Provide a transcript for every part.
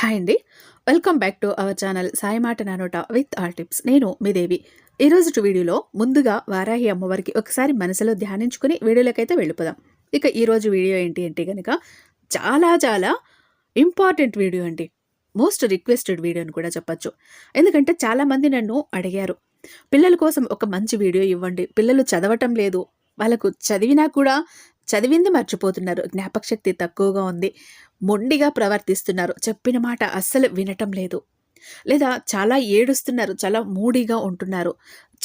Hi అండి welcome back to our channel Sai మాట నానోట విత్ ఆల్ టిప్స్ నేను మీ దేవి. ఈరోజు వీడియోలో ముందుగా వారాహి అమ్మవారికి ఒకసారి మనసులో ధ్యానించుకుని వీడియోలోకైతే వెళ్ళిపోదాం. ఇక ఈరోజు వీడియో ఏంటి అంటే కనుక చాలా చాలా ఇంపార్టెంట్ వీడియో అండి. మోస్ట్ రిక్వెస్టెడ్ వీడియో అని కూడా చెప్పచ్చు. ఎందుకంటే చాలామంది నన్ను అడిగారు. పిల్లల కోసం ఒక మంచి వీడియో ఇవ్వండి. పిల్లలు చదవటం లేదు. వాళ్ళకు చదివినా కూడా చదివింది మర్చిపోతున్నారు. జ్ఞాపకశక్తి తక్కువగా ఉంది. మొండిగా ప్రవర్తిస్తున్నారు. చెప్పిన మాట అస్సలు వినటం లేదు. లేదా చాలా ఏడుస్తున్నారు. చాలా మూడీగా ఉంటున్నారు.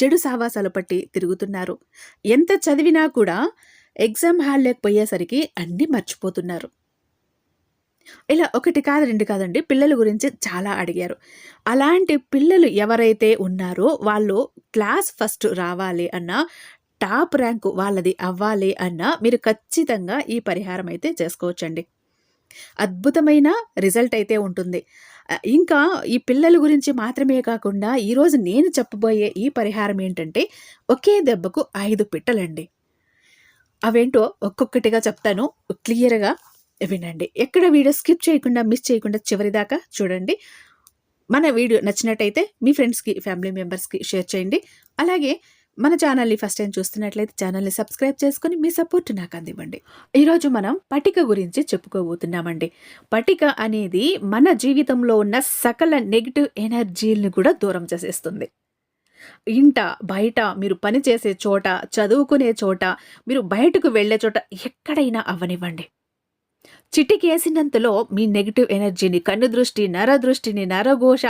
చెడు సావాసాలు పట్టి తిరుగుతున్నారు. ఎంత చదివినా కూడా ఎగ్జామ్ హాల్ లేకపోయేసరికి అన్నీ మర్చిపోతున్నారు. ఇలా ఒకటి కాదు రెండు కాదండి. పిల్లల గురించి చాలా అడిగారు. అలాంటి పిల్లలు ఎవరైతే ఉన్నారో వాళ్ళు క్లాస్ ఫస్ట్ రావాలి అన్న టాప్ ర్యాంకు వాళ్ళది అవ్వాలి అన్న మీరు ఖచ్చితంగా ఈ పరిహారం అయితే చేసుకోవచ్చండి. అద్భుతమైన రిజల్ట్ అయితే ఉంటుంది. ఇంకా ఈ పిల్లల గురించి మాత్రమే కాకుండా ఈరోజు నేను చెప్పబోయే ఈ పరిహారం ఏంటంటే ఒకే దెబ్బకు ఐదు పిట్టలండి. అవేంటో ఒక్కొక్కటిగా చెప్తాను క్లియర్గా వినండి. ఎక్కడ వీడియో స్కిప్ చేయకుండా మిస్ చేయకుండా చివరిదాకా చూడండి. మన వీడియో నచ్చినట్టయితే మీ ఫ్రెండ్స్కి ఫ్యామిలీ మెంబర్స్కి షేర్ చేయండి. అలాగే మన ఛానల్ని ఫస్ట్ టైం చూస్తున్నట్లయితే ఛానల్ని సబ్స్క్రైబ్ చేసుకుని మీ సపోర్ట్ నాకు అందివ్వండి. ఈరోజు మనం పటిక గురించి చెప్పుకోబోతున్నామండి. పటిక అనేది మన జీవితంలో ఉన్న సకల నెగిటివ్ ఎనర్జీలను కూడా దూరం చేసేస్తుంది. ఇంట బయట మీరు పని చేసే చోట చదువుకునే చోట మీరు బయటకు వెళ్ళే చోట ఎక్కడైనా అవ్వనివ్వండి చిటికేసినంతలో మీ నెగిటివ్ ఎనర్జీని కన్ను దృష్టి నర దృష్టిని నరఘోష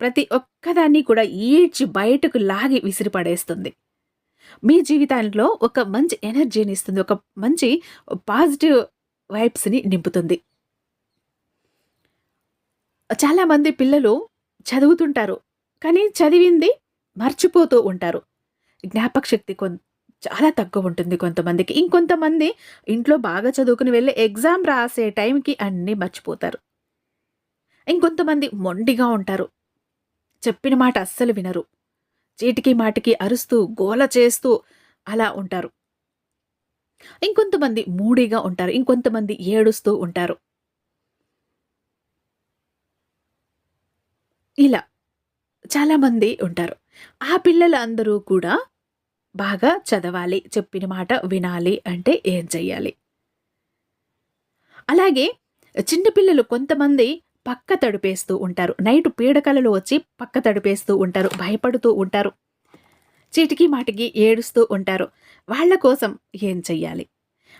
ప్రతి ఒక్కదాన్ని కూడా ఈడ్చి బయటకు లాగి విసిరిపడేస్తుంది. మీ జీవితాల్లో ఒక మంచి ఎనర్జీని ఇస్తుంది ఒక మంచి పాజిటివ్ వైబ్స్ని నింపుతుంది. చాలామంది పిల్లలు చదువుతుంటారు కానీ చదివింది మర్చిపోతూ ఉంటారు. జ్ఞాపక శక్తి కొన్ చాలా తక్కువ ఉంటుంది కొంతమందికి. ఇంకొంతమంది ఇంట్లో బాగా చదువుకుని వెళ్ళి ఎగ్జామ్ రాసే టైంకి అన్నీ మర్చిపోతారు. ఇంకొంతమంది మొండిగా ఉంటారు. చెప్పిన మాట అస్సలు వినరు. చీటికి మాటికి అరుస్తూ గోల చేస్తూ అలా ఉంటారు. ఇంకొంతమంది మూడిగా ఉంటారు. ఇంకొంతమంది ఏడుస్తూ ఉంటారు. ఇలా చాలామంది ఉంటారు. ఆ పిల్లలందరూ కూడా బాగా చదవాలి. చెప్పిన మాట వినాలి అంటే ఏం చెయ్యాలి? అలాగే చిన్నపిల్లలు కొంతమంది పక్క తడిపేస్తూ ఉంటారు. నైట్ పీడకలలో వచ్చి పక్క తడిపేస్తూ ఉంటారు. భయపడుతూ ఉంటారు. చీటికి మాటికి ఏడుస్తూ ఉంటారు. వాళ్ళ కోసం ఏం చెయ్యాలి?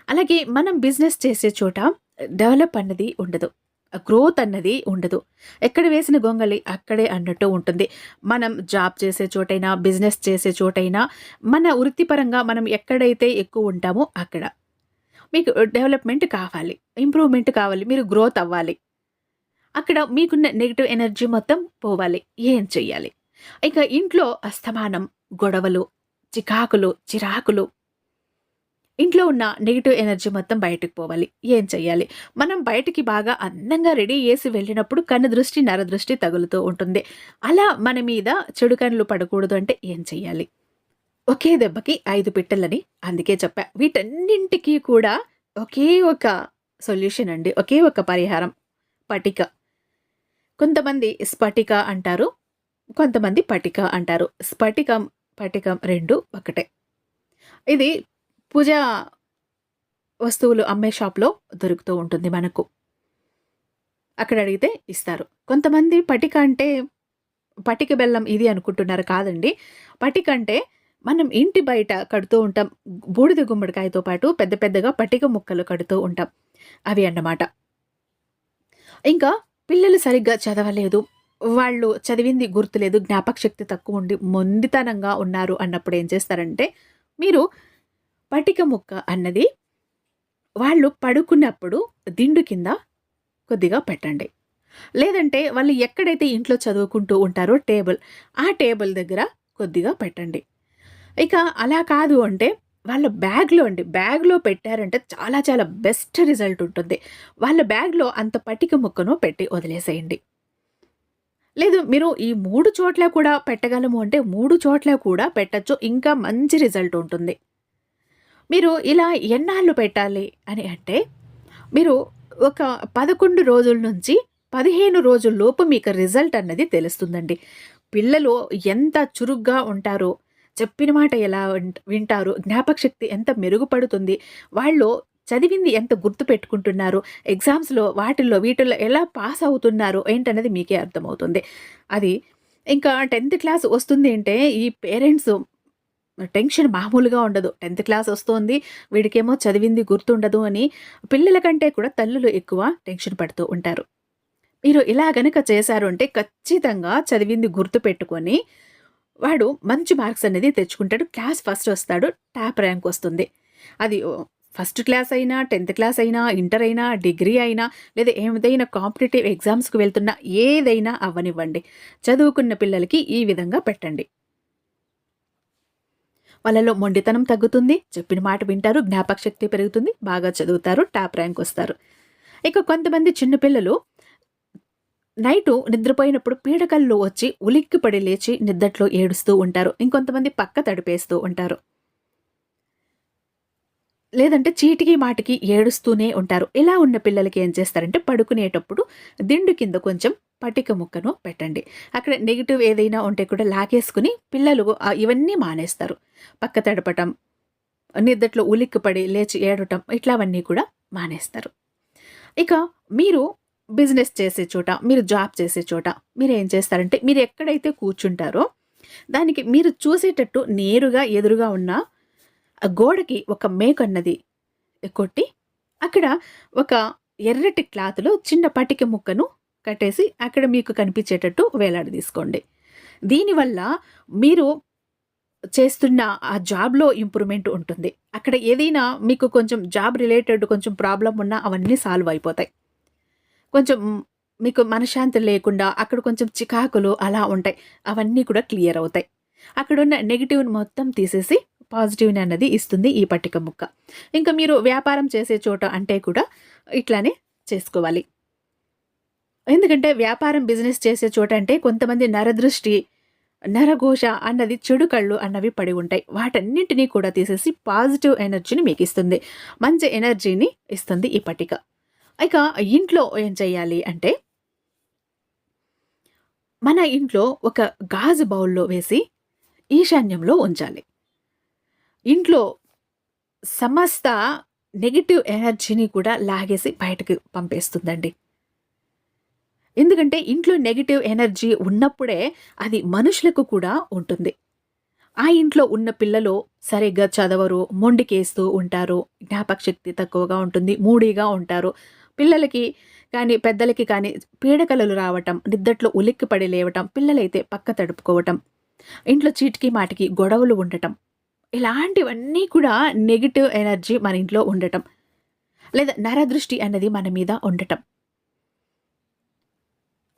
అలాగే మనం బిజినెస్ చేసే చోట డెవలప్ అన్నది ఉండదు. గ్రోత్ అన్నది ఉండదు. ఎక్కడ వేసిన గొంగలి అక్కడే అన్నట్టు ఉంటుంది. మనం జాబ్ చేసే చోటైనా బిజినెస్ చేసే చోటైనా మన వృత్తిపరంగా మనం ఎక్కడైతే ఎక్కువ ఉంటామో అక్కడ. మీకు డెవలప్మెంట్ కావాలి. ఇంప్రూవ్మెంట్ కావాలి. మీరు గ్రోత్ అవ్వాలి. అక్కడ మీకున్న నెగిటివ్ ఎనర్జీ మొత్తం పోవాలి. ఏం చెయ్యాలి? ఇక ఇంట్లో అస్తమానం గొడవలు చికాకులు చిరాకులు. ఇంట్లో ఉన్న నెగిటివ్ ఎనర్జీ మొత్తం బయటకు పోవాలి. ఏం చెయ్యాలి? మనం బయటికి బాగా అందంగా రెడీ చేసి వెళ్ళినప్పుడు కన్ను దృష్టి నరదృష్టి తగులుతూ ఉంటుంది. అలా మన మీద చెడు కన్నులు పడకూడదు అంటే ఏం చెయ్యాలి? ఒకే దెబ్బకి ఐదు పిట్టలని అందుకే చెప్పా. వీటన్నింటికి కూడా ఒకే ఒక సొల్యూషన్ అండి. ఒకే ఒక పరిహారం. పటిక. కొంతమంది స్ఫటిక అంటారు కొంతమంది పటిక అంటారు. స్ఫటికం పటికం రెండు ఒకటే. ఇది పూజ వస్తువులు అమ్మే షాప్లో దొరుకుతూ ఉంటుంది మనకు. అక్కడ అడిగితే ఇస్తారు. కొంతమంది పటిక అంటే పటిక బెల్లం ఇది అనుకుంటున్నారు కాదండి. పటిక అంటే మనం ఇంటి బయట కడుతూ ఉంటాం బూడిద గుమ్మడికాయతో పాటు పెద్ద పెద్దగా పటిక ముక్కలు కడుతూ ఉంటాం. అవి అన్నమాట. ఇంకా పిల్లలు సరిగ్గా చదవలేదు. వాళ్ళు చదివింది గుర్తులేదు జ్ఞాపక శక్తి తక్కువ ఉండి మొండితనంగా ఉన్నారు అన్నప్పుడు ఏం చేస్తారంటే మీరు పటిక ముక్క అన్నది వాళ్ళు పడుకున్నప్పుడు దిండు కింద కొద్దిగా పెట్టండి. లేదంటే వాళ్ళు ఎక్కడైతే ఇంట్లో చదువుకుంటూ ఉంటారో టేబుల్ ఆ టేబుల్ దగ్గర కొద్దిగా పెట్టండి. ఇక అలా కాదు అంటే వాళ్ళ బ్యాగ్లో అండి బ్యాగ్లో పెట్టారంటే చాలా చాలా బెస్ట్ రిజల్ట్ ఉంటుంది. వాళ్ళ బ్యాగ్లో అంత పటిక ముక్కను పెట్టి వదిలేసేయండి. లేదు మీరు ఈ మూడు చోట్ల కూడా పెట్టగలము అంటే మూడు చోట్ల కూడా పెట్టచ్చు ఇంకా మంచి రిజల్ట్ ఉంటుంది. మీరు ఇలా ఎన్నాళ్ళు పెట్టాలి అని అంటే మీరు ఒక పదకొండు రోజుల నుంచి పదిహేను రోజుల్లోపు మీకు రిజల్ట్ అన్నది తెలుస్తుందండి. పిల్లలు ఎంత చురుగ్గా ఉంటారో చెప్పిన మాట ఎలా వింటారు? జ్ఞాపక శక్తి ఎంత మెరుగుపడుతుంది? వాళ్ళు చదివింది ఎంత గుర్తు పెట్టుకుంటున్నారు? ఎగ్జామ్స్లో వాటిల్లో వీటిల్లో ఎలా పాస్ అవుతున్నారు? ఏంటనేది మీకే అర్థమవుతుంది. అది ఇంకా టెన్త్ క్లాస్ వస్తుంది అంటే ఈ పేరెంట్స్ టెన్షన్ మామూలుగా ఉండదు. టెన్త్ క్లాస్ వస్తుంది వీడికేమో చదివింది గుర్తుండదు అని పిల్లల కంటే కూడా తల్లులు ఎక్కువ టెన్షన్ పడుతూ ఉంటారు. మీరు ఇలా గనక చేశారు అంటే ఖచ్చితంగా చదివింది గుర్తు పెట్టుకొని వాడు మంచి మార్క్స్ అనేది తెచ్చుకుంటాడు. క్లాస్ ఫస్ట్ వస్తాడు టాప్ ర్యాంక్ వస్తుంది. అది ఫస్ట్ క్లాస్ అయినా టెన్త్ క్లాస్ అయినా ఇంటర్ అయినా డిగ్రీ అయినా లేదా ఏదైనా కాంపిటేటివ్ ఎగ్జామ్స్కి వెళ్తున్నా ఏదైనా అవ్వనివ్వండి. చదువుకున్న పిల్లలకి ఈ విధంగా పెట్టండి. వాళ్ళలో మొండితనం తగ్గుతుంది చెప్పిన మాట వింటారు జ్ఞాపక శక్తి పెరుగుతుంది బాగా చదువుతారు టాప్ ర్యాంక్ వస్తారు. ఇక కొంతమంది చిన్నపిల్లలు నైటు నిద్రపోయినప్పుడు పీడకల్లో వచ్చి ఉలిక్కిపడి లేచి నిద్దట్లో ఏడుస్తూ ఉంటారు. ఇంకొంతమంది పక్క తడిపేస్తూ ఉంటారు. లేదంటే చీటికి మాటికి ఏడుస్తూనే ఉంటారు. ఇలా ఉన్న పిల్లలకి ఏం చేస్తారంటే పడుకునేటప్పుడు దిండు కింద కొంచెం పటిక ముక్కను పెట్టండి. అక్కడ నెగిటివ్ ఏదైనా ఉంటే కూడా లాగేసుకుని పిల్లలు ఇవన్నీ మానేస్తారు. పక్క తడపటం నిద్దట్లో ఉలిక్కిపడి లేచి ఏడటం ఇట్లావన్నీ కూడా మానేస్తారు. ఇక మీరు బిజినెస్ చేసే చోట మీరు జాబ్ చేసే చోట మీరు ఏం చేస్తారంటే మీరు ఎక్కడైతే కూర్చుంటారో దానికి మీరు చూసేటట్టు నేరుగా ఎదురుగా ఉన్న ఆ గోడకి ఒక మేకు అన్నది కొట్టి అక్కడ ఒక ఎర్రటి క్లాత్లో చిన్న పటిక ముక్కను కట్టేసి అక్కడ మీకు కనిపించేటట్టు వేలాడదీసుకోండి దీనివల్ల మీరు చేస్తున్న ఆ జాబ్లో ఇంప్రూవ్మెంట్ ఉంటుంది. అక్కడ ఏదైనా మీకు కొంచెం జాబ్ రిలేటెడ్ కొంచెం ప్రాబ్లం ఉన్నా అవన్నీ సాల్వ్ అయిపోతాయి. కొంచెం మీకు మనశ్శాంతి లేకుండా అక్కడ కొంచెం చికాకులు అలా ఉంటాయి. అవన్నీ కూడా క్లియర్ అవుతాయి. అక్కడున్న నెగిటివ్ని మొత్తం తీసేసి పాజిటివ్ని అన్నది ఇస్తుంది ఈ పట్టిక ముక్క. ఇంకా మీరు వ్యాపారం చేసే చోట అంటే కూడా ఇట్లానే చేసుకోవాలి. ఎందుకంటే వ్యాపారం బిజినెస్ చేసే చోట అంటే కొంతమంది నరదృష్టి నరఘోష అన్నది చెడు కళ్ళు అన్నవి పడి ఉంటాయి. వాటన్నింటినీ కూడా తీసేసి పాజిటివ్ ఎనర్జీని మీకు ఇస్తుంది. మంచి ఎనర్జీని ఇస్తుంది ఈ పట్టిక. ఇక ఇంట్లో ఏం చేయాలి అంటే మన ఇంట్లో ఒక గాజు బౌల్లో వేసి ఈశాన్యంలో ఉంచాలి. ఇంట్లో సమస్త నెగిటివ్ ఎనర్జీని కూడా లాగేసి బయటకు పంపేస్తుందండి. ఎందుకంటే ఇంట్లో నెగిటివ్ ఎనర్జీ ఉన్నప్పుడే అది మనుషులకు కూడా ఉంటుంది. ఆ ఇంట్లో ఉన్న పిల్లలు సరిగ్గా చదవరు మొండికేస్తూ ఉంటారు జ్ఞాపక శక్తి తక్కువగా ఉంటుంది మూడీగా ఉంటారు. పిల్లలకి కానీ పెద్దలకి కానీ పీడకలలు రావటం నిద్దట్లో ఉలిక్కిపడి లేవటం పిల్లలైతే పక్క తడుపుకోవటం ఇంట్లో చీటికి మాటికి గొడవలు ఉండటం ఇలాంటివన్నీ కూడా నెగిటివ్ ఎనర్జీ మన ఇంట్లో ఉండటం లేదా నరదృష్టి అన్నది మన మీద ఉండటం.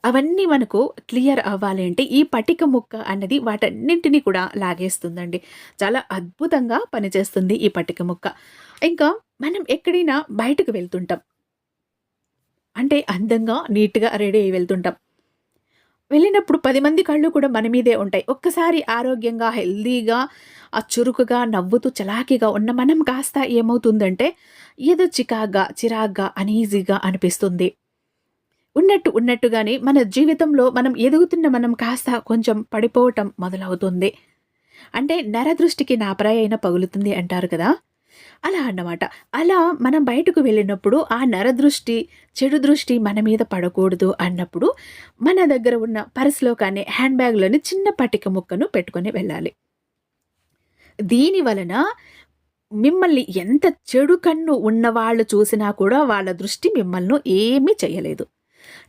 అవన్నీ మనకు క్లియర్ అవ్వాలి అంటే ఈ పటిక ముక్క అన్నది వాటన్నింటినీ కూడా లాగేస్తుందండి. చాలా అద్భుతంగా పనిచేస్తుంది ఈ పటిక ముక్క. ఇంకా మనం ఎక్కడైనా బయటకు వెళ్తుంటాం. అంటే అందంగా నీట్గా రెడీ అయ్యి వెళ్తుంటాం. వెళ్ళినప్పుడు పది మంది కళ్ళు కూడా మన మీదే ఉంటాయి. ఒక్కసారి ఆరోగ్యంగా హెల్దీగా ఆ చురుకుగా నవ్వుతూ చలాకీగా ఉన్న మనం కాస్త ఏమవుతుందంటే ఏదో చికాగ్గా చిరాగ్గా అనీజీగా అనిపిస్తుంది. ఉన్నట్టు ఉన్నట్టుగానే మన జీవితంలో మనం ఎదుగుతున్న మనం కాస్త కొంచెం పడిపోవటం మొదలవుతుంది. అంటే నరదృష్టికి నాపరాయి అయినా పగులుతుంది అంటారు కదా? అలా అన్నమాట. అలా మనం బయటకు వెళ్ళినప్పుడు ఆ నరదృష్టి చెడు దృష్టి మన మీద పడకూడదు అన్నప్పుడు మన దగ్గర ఉన్న పర్సులో కానీ హ్యాండ్ బ్యాగ్లోని చిన్న పటిక ముక్కను పెట్టుకొని వెళ్ళాలి. దీని వలన మిమ్మల్ని ఎంత చెడు కన్ను ఉన్నవాళ్ళు చూసినా కూడా వాళ్ళ దృష్టి మిమ్మల్ని ఏమీ చేయలేదు.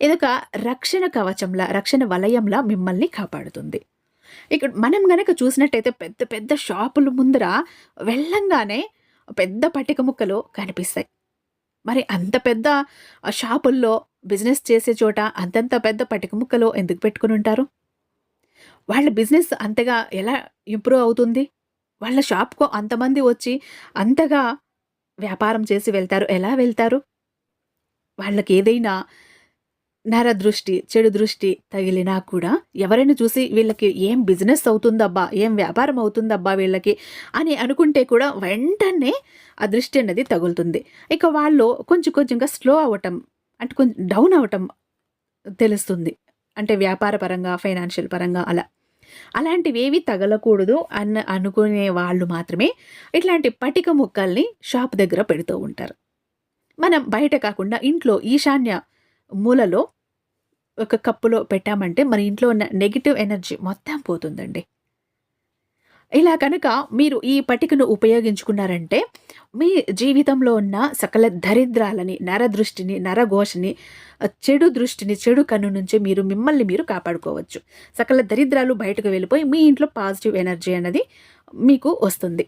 ఇదొక రక్షణ కవచంలా రక్షణ వలయంలా మిమ్మల్ని కాపాడుతుంది. ఇక్కడ మనం గనక చూసినట్టయితే పెద్ద పెద్ద షాపుల ముందర వెళ్ళంగానే పెద్ద పట్టిక ముక్కలు కనిపిస్తాయి. మరి అంత పెద్ద ఆ షాపుల్లో బిజినెస్ చేసే చోట అంతంత పెద్ద పట్టిక ముక్కలు ఎందుకు పెట్టుకుని ఉంటారు? వాళ్ళ బిజినెస్ అంతగా ఎలా ఇంప్రూవ్ అవుతుంది? వాళ్ళ షాప్కు అంతమంది వచ్చి అంతగా వ్యాపారం చేసి వెళ్తారు? ఎలా వెళ్తారు? వాళ్ళకి ఏదైనా నర దృష్టి చెడు దృష్టి తగిలినా కూడా ఎవరైనా చూసి వీళ్ళకి ఏం బిజినెస్ అవుతుందబ్బా ఏం వ్యాపారం అవుతుందబ్బా వీళ్ళకి అని అనుకుంటే కూడా వెంటనే ఆ దృష్టి అన్నది తగులుతుంది. ఇక వాళ్ళు కొంచెం కొంచెంగా స్లో అవ్వటం అంటే కొంచెం డౌన్ అవ్వటం తెలుస్తుంది. అంటే వ్యాపార పరంగా ఫైనాన్షియల్ పరంగా అలా. అలాంటివి ఏవి తగలకూడదు అన్న అనుకునే వాళ్ళు మాత్రమే ఇట్లాంటి పటిక ముక్కల్ని షాప్ దగ్గర పెడుతూ ఉంటారు. మనం బయట కాకుండా ఇంట్లో ఈశాన్య మూలలో ఒక కప్పులో పెట్టామంటే మన ఇంట్లో ఉన్న నెగిటివ్ ఎనర్జీ మొత్తం పోతుందండి. ఇలా కనుక మీరు ఈ పట్టికను ఉపయోగించుకున్నారంటే మీ జీవితంలో ఉన్న సకల దరిద్రాలని నరదృష్టిని నరఘోషని చెడు దృష్టిని చెడు కన్ను నుంచి మీరు మిమ్మల్ని మీరు కాపాడుకోవచ్చు. సకల దరిద్రాలు బయటకు వెళ్ళిపోయి మీ ఇంట్లో పాజిటివ్ ఎనర్జీ అనేది మీకు వస్తుంది.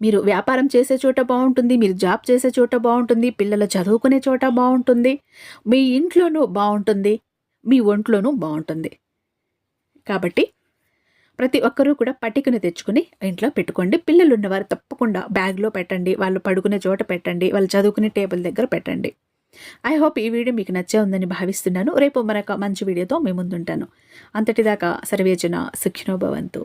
మీరు వ్యాపారం చేసే చోట బాగుంటుంది మీరు జాబ్ చేసే చోట బాగుంటుంది పిల్లలు చదువుకునే చోట బాగుంటుంది మీ ఇంట్లోనూ బాగుంటుంది మీ ఒంట్లోనూ బాగుంటుంది. కాబట్టి ప్రతి ఒక్కరూ కూడా పట్టికను తెచ్చుకుని ఇంట్లో పెట్టుకోండి. పిల్లలు ఉన్నవారు తప్పకుండా బ్యాగ్లో పెట్టండి వాళ్ళు పడుకునే చోట పెట్టండి వాళ్ళు చదువుకునే టేబుల్ దగ్గర పెట్టండి. ఐ హోప్ ఈ వీడియో మీకు నచ్చే ఉందని భావిస్తున్నాను. రేపు మరొక మంచి వీడియోతో మీ ముందుంటాను. అంతటిదాకా సర్వేజన సుఖినోభవంతు